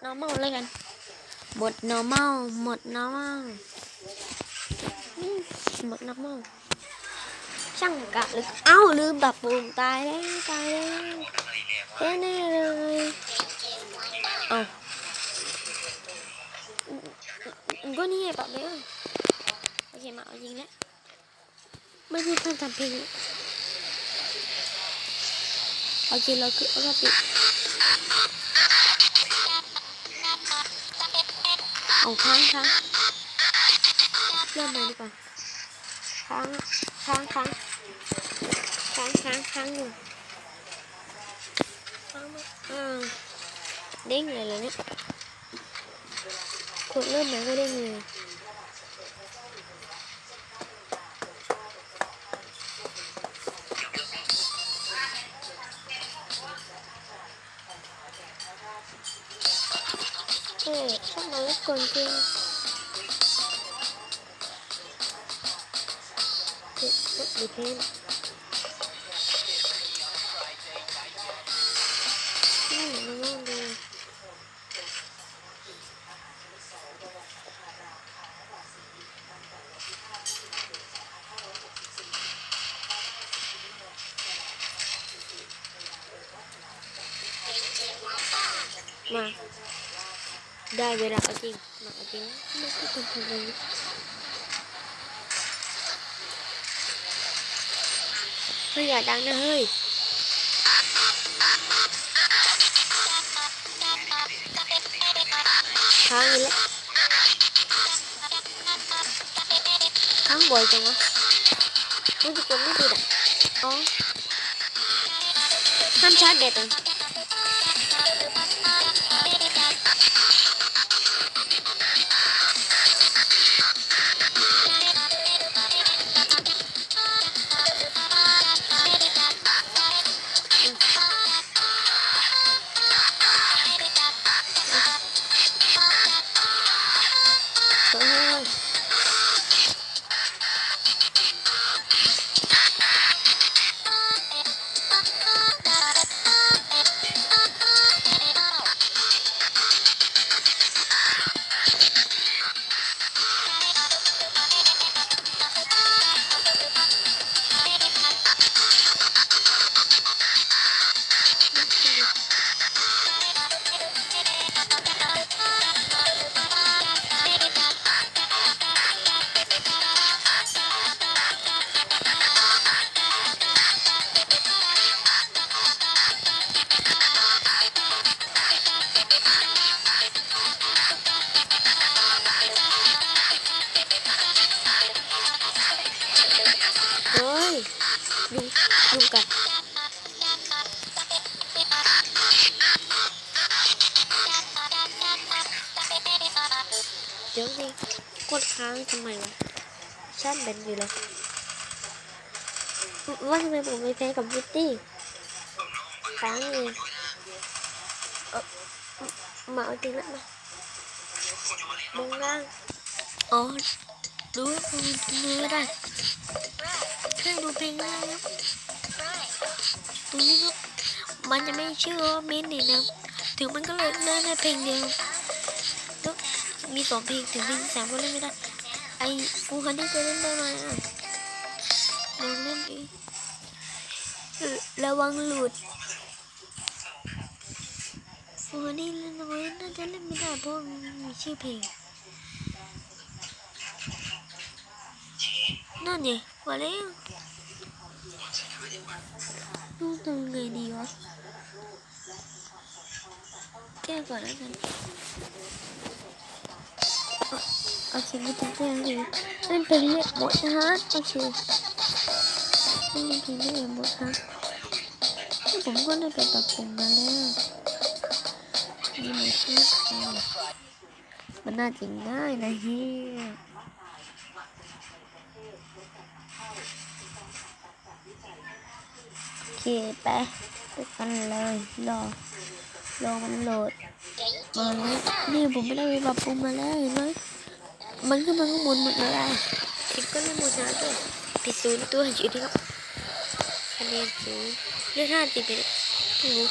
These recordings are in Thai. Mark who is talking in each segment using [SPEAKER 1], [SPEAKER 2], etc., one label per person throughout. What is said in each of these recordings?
[SPEAKER 1] ผมจะเล่นหมด normal แล้วกันหมด normal หมด normal อืมหมด normal ช่างกะลึกเอ้าลืมดับปุ่มตายแล้วตายแล้วแย่แน่เลยเอ้าอืมอืมก็นี่ไงปรับเลยโอเคมาเอาจริงแล้วไม่พูดท่านทำเพลงโอเคเราคือเราปิด เอาค้างค้างเริ่มใหม่ดีกว่าค้างค้างค้างค้างค้างค้างอยู่ค้างมาอ่าเด้งเลยเลยเนี่ยกดเริ่มไหนก็เด้งเลย เอ๊ะช่างมาแล้วก่อนจริงเอ๊ะดูเพลงอืมมาลองดูมาได้เวลาเอาจ งยุงกัดเดี๋ยวดิกดค้างทำไมวะชาร์จแบตอยู่เลยว่าทำไมผมไม่แพ้กับพิตตี้ค้างเองเอ่อมาเอาจริงแล้วมาบงล่างอ๋อดูมือไม่ได้เครื่งดูเพลงได้แล้ว ตรงนี้ก็มันจะไม่ชื่อว่าเมนดินะถึงมันก็เลยเล่นได้เพลงเดียวแล้วมีสองเพลงถึงเพลงสามก็เล่นไม่ได้ไอ้ฟูฮันนี่จะเล่นได้ไหมลองเล่นดิระวังหลุดฟูฮันนี่เล่นอาไว้น่าจะเล่นไม่ได้เพราะมีชื่อเพลงนั่นไงมาแล้ว ทำไงดีวะ แก้ก่อนแล้วกันโอเคไม่ต้องแก้เลยเล่นเป็นเรียกหมดฮาร์ดโอเคเล่นเป็นเรียกหมดฮาร์ดนี่ผมก็ได้ไปปรับปรุงมาแล้วนี่มันชื่อมันน่าจริงได้นะเฮีย ไปไปกันเลยรอรอมันโหลดมาแล้วนี่ผมไม่ได้ไปปรับปรุงมาแล้วเห็นไหมมันขึ้นมาข้างบนหมดเลยทิปก็ไม่หมดนะด้วยผิดศูนย์ตัวอยู่ที่ครับคะแนนศูนย์เลือดห้าติดไปเนี่ยไม่รู้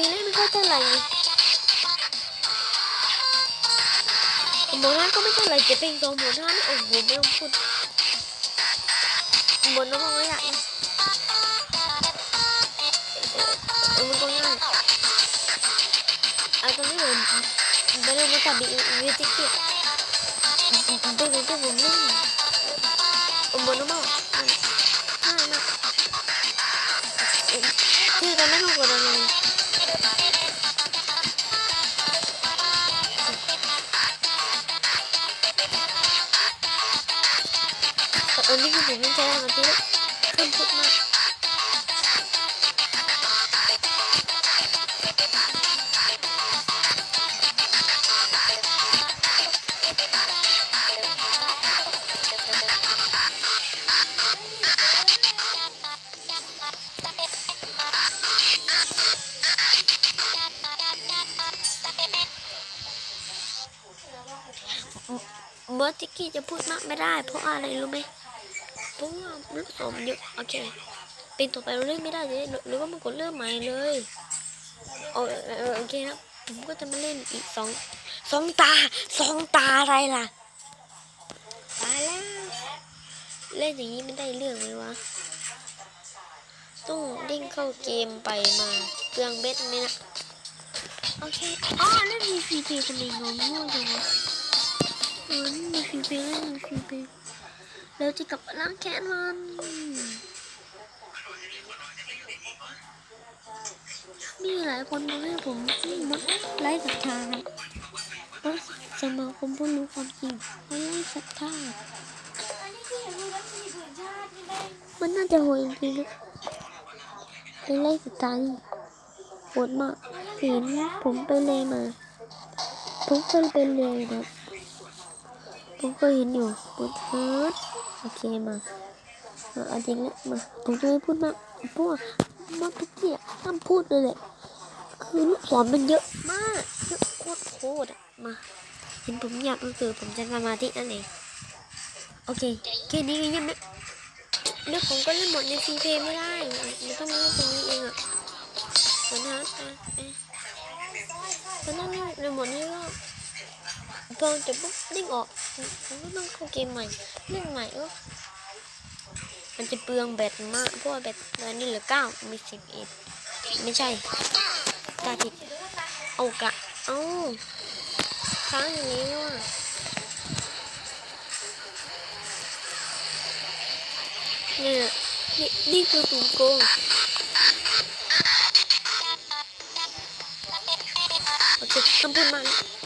[SPEAKER 1] ค่อยเท่าไหร่ไงหมดห้าก็ไม่เท่าไหร่จะเป็นสองหมดห้านโอ้โหไม่ต้องพูดหมดน้องไม่อยากเออมันก็ง่ายเอาตรงนี้เลยไม่ได้มาทำวิธีเกี่ยวเป็นวิธีผมเล่นหมดน้องง่ายมากคือตอนนั้นเรากดอะไร ผมไม่ใช่มาที่ขึ้นพุดมากเมื่อติกกี้จะพูดมากไม่ได้ เพราะอะไรรู้ไหม เพราะว่าลูกศรมันเยอะโอเคเป็นต่อไปเราเล่นไม่ได้เลยหรือว่ามันกดเริ่มใหม่เลยโอเออเออโอเคครับผมก็จะมาเล่นอีกสองสองตาสองตาอะไรล่ะตายแล้วเล่นอย่างนี้ไม่ได้เรื่องเลยวะต้องดิ้งเข้าเกมไปมาเปลืองเบ็ดไหมนะโอเคอ๋อเล่นมีฟรีเพย์ทำไมงงง่วงจังวะเออเล่นมีฟรีเพย์เล่นมีฟรีเพย์ เราจะกลับมาล้างแค้นมันมีหลายคนมาให้ผมมดไล่ศรัทธาเพราะสมาคมผู้รู้ความจริงมาไล่ศรัทธามันน่าจะโหยจริงนะไปไล่ศรัทธาโหดมากเห็นผมไปเลยมา ผมเคยไปเลยนะผมก็เห็นอยู่บนเฮิร์ โอเคมามาเอาจริงแล้วมาผมจะไม่พูดมากเพราะว่ามาทุกทีอะห้ามพูดเลยแหละคือลูกศรมันเยอะมากเยอะโคตรโคตรอะมาเห็นผมอยากก็คือผมจะสมาธินั่นเองโอเคแค่นี้ก็ยังไม่เดี๋ยวผมก็เล่นหมดในฟรีเพย์ไม่ได้มันต้องมาเล่นตรงนี้เองอะตอนนั้นอะเอ๊ะตอนนั้นในหมดนี้ก็พอจะปุ๊บเด้งออก มันก็ต้องเข้าเกมใหม่เล่นใหม่ก็มันจะเปลืองแบตมากเพราะว่าแบตตอนนี้เหลือเก้ามีสิบเอ็ดไม่ใช่ตาผิดเอากะเอาค้างอย่างนี้ว่ะเนี่ยนี่นี่คือปุ่มโกงโอเคคำพูดมันมือ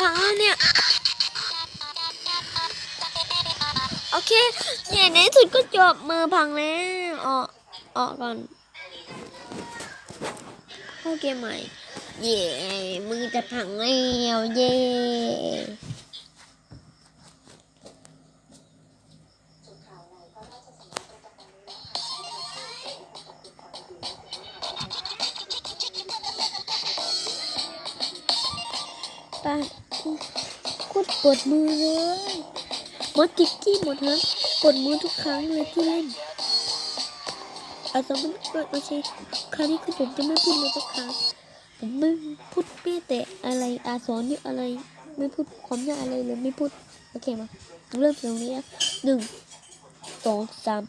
[SPEAKER 1] จะพังเนี่ย โอเคเนี่ยในที่สุดก็จบมือพังแล้วออกออกก่อนเข้าเกมใหม่ เย่มือจะพังแล้วเย่ไป โคตรปวดมือเลยมดจิกกี้หมดฮะปวดมือทุกครั้งเลยที่เล่นอาจจะไม่เปิดมาใช่คราวนี้คือผมจะไม่พูดเลยสักครั้งผมไม่พูดแม้แต่อะไรอาสอนเยอะอะไร ไม่พูดความยากอะไรเลยไม่พูด โอเคมาเริ่มตรงนี้นะหนึ่งสองสาม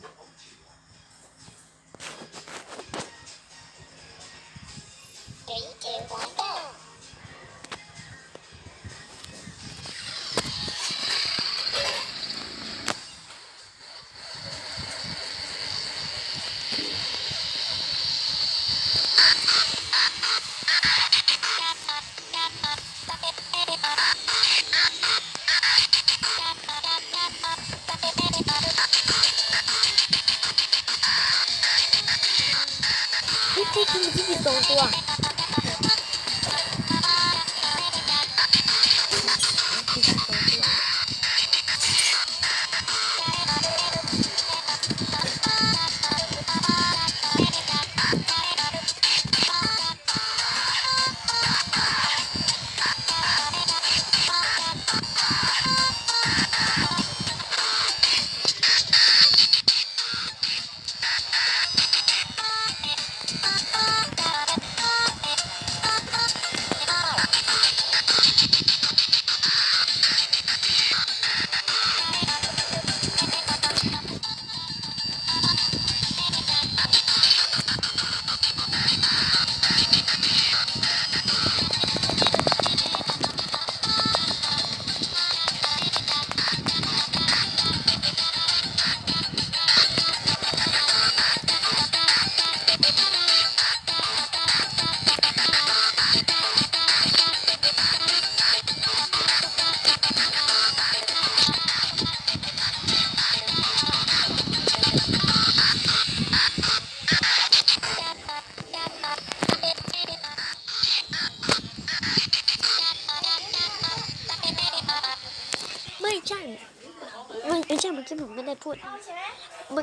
[SPEAKER 1] ที่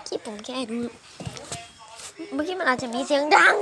[SPEAKER 1] กี้ผมแค่ดูเมื่อกี้มันอาจจะมีเสียงดัง